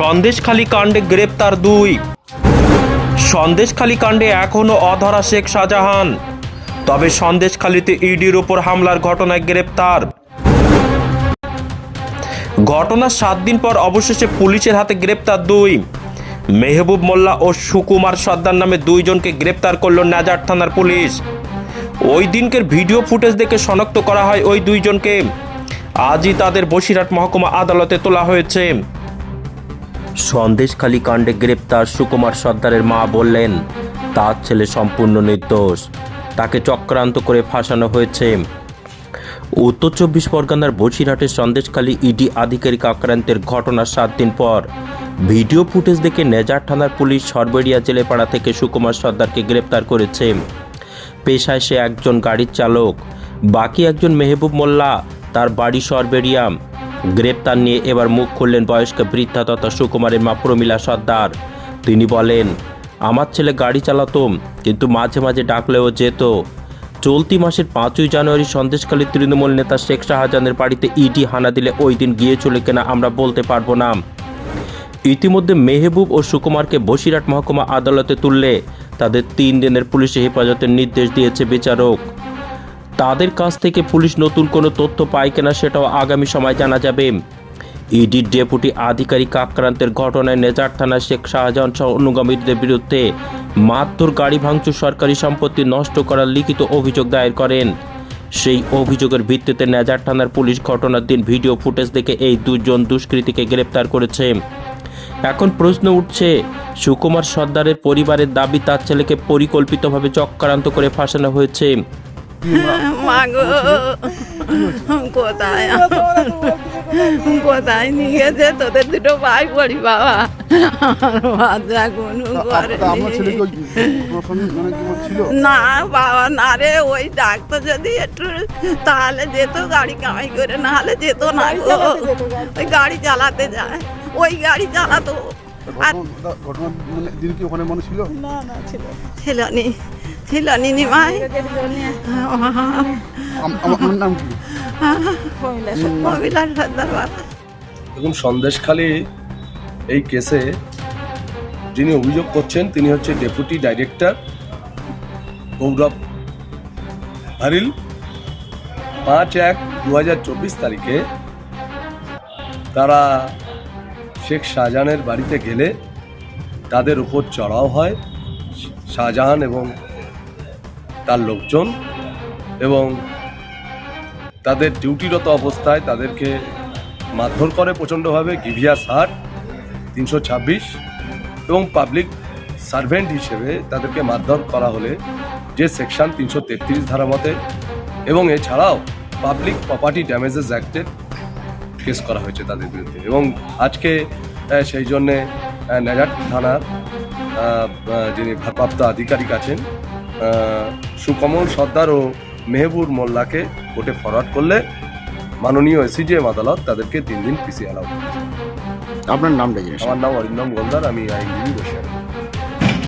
সন্দেশখালী কাণ্ডে গ্রেপ্তার দুই। সন্দেশখালী কাণ্ডে এখনও অধরা শেখ শাহজাহান। তবে সন্দেশখালীতে ইডির উপর হামলার ঘটনায় গ্রেপ্তার। ঘটনার সাত দিন পর অবশেষে পুলিশের হাতে গ্রেপ্তার দুই। মেহবুব মোল্লা ও সুকুমার সর্দার নামে দুইজনকে গ্রেপ্তার করল নাজার থানার পুলিশ। ওই দিনকের ভিডিও ফুটেজ দেখে শনাক্ত করা হয় ওই দুইজনকে। আজই তাদের বসিরহাট মহকুমা আদালতে তোলা হয়েছে। সন্দেশখালী কাণ্ডে গ্রেপ্তার সুকুমার সর্দারের মা বললেন, তার ছেলে সম্পূর্ণ নির্দোষ, তাকে চক্রান্ত করে ফাঁসানো হয়েছে। উত্তর চব্বিশ পরগনার বসিরহাটের সন্দেশখালী ইডি আধিকারিক আক্রান্তের ঘটনার সাত দিন পর ভিডিও ফুটেজ দেখে নেজার থানার পুলিশ সরবেরিয়া জেলেপাড়া থেকে সুকুমার সর্দারকে গ্রেপ্তার করেছে। পেশায় সে একজন গাড়ির চালক, বাকি একজন মেহবুব মোল্লা, তার বাড়ি সরবেরিয়াম গ্রেপ্তার নিয়ে এবার মুখ খুললেন বয়স্ক বৃদ্ধা তথা সুকুমারের মা প্রমীলা সর্দার। তিনি বলেন, আমার ছেলে গাড়ি চালাতো, কিন্তু মাঝে মাঝে ডাকলেও যেত। চলতি মাসের পাঁচই জানুয়ারি সন্দেশখালী তৃণমূল নেতা শেখ শাহজাহানের বাড়িতে ইডি হানা দিলে ওই দিন গিয়েছিল কিনা আমরা বলতে পারব না। ইতিমধ্যে মেহবুব ও সুকুমারকে বসিরহাট মহকুমা আদালতে তুললে তাদের তিন দিনের পুলিশে হেফাজতের নির্দেশ দিয়েছে বিচারক। তাদের কাছ থেকে পুলিশ নতুন কোনো তথ্য পায় কিনা সেটাও আগামী সময় জানা যাবে। ইডির ডেপুটি আধিকারিক আক্রান্তের ঘটনায় নেজার থানা শেখ শাহজাহান সহ অনুগামীদের বিরুদ্ধে মারধর গাড়ি ভাঙচুর সরকারি সম্পত্তি নষ্ট করার লিখিত অভিযোগ দায়ের করেন। সেই অভিযোগের ভিত্তিতে নেজার থানার পুলিশ ঘটনার দিন ভিডিও ফুটেজ দেখে এই দুজন দুষ্কৃতীকে গ্রেপ্তার করেছে। এখন প্রশ্ন উঠছে, সুকুমার সর্দারের পরিবারের দাবি তার ছেলেকে পরিকল্পিতভাবে চক্রান্ত করে ফাঁসানো হয়েছে। মাগো কোথায় কোথায় নিয়ে গেছে তোদের দুটো ভাই পড়ি বাবা বাচ্চা কোনো করে মানে না বাবা না রে ওই ডাক্তার যদি একটু তাহলে যেত গাড়ি কামাই করে না হলে যেত না গো ওই গাড়ি চালাতে যায় ওই গাড়ি চালাতো ঘটনা মানে দিন কি ওখানে মানুষ ছিল ছিল ছিল নি আমার নাম কি? সর্দার সন্দেশখালী এই কেসে যিনি অভিযোগ করছেন তিনি হচ্ছে ডেপুটি ডাইরেক্টর গৌরব হারিল। পাঁচ এক দু হাজার চব্বিশ তারিখে তারা শেখ শাহজাহানের বাড়িতে গেলে তাদের উপর চড়াও হয়। শাহজাহান এবং তার লোকজন এবং তাদের ডিউটিরত অবস্থায় তাদেরকে মারধর করে প্রচণ্ডভাবে গিভিয়াস হাট তিনশো ছাব্বিশ এবং পাবলিক সার্ভেন্ট হিসেবে তাদেরকে মারধর করা হলে যে সেকশন তিনশো তেত্রিশ ধারা মতে এবং এছাড়াও পাবলিক প্রপার্টি ড্যামেজেস অ্যাক্টের কেস করা হয়েছে তাদের বিরুদ্ধে। এবং আজকে সেই জন্যে নেজাট থানার যিনি ভারপ্রাপ্ত আধিকারিক আছেন সুকমল সর্দার ও মেহবুর মোল্লাকে কোর্টে ফরওয়ার্ড করলে মাননীয় এসিজিএম আদালত তাদেরকে তিন দিন পিছিয়ে এলাও আপনার নামটা আমার নাম অরিন্দম গোলদার আমি আইনজীবী বসে আছি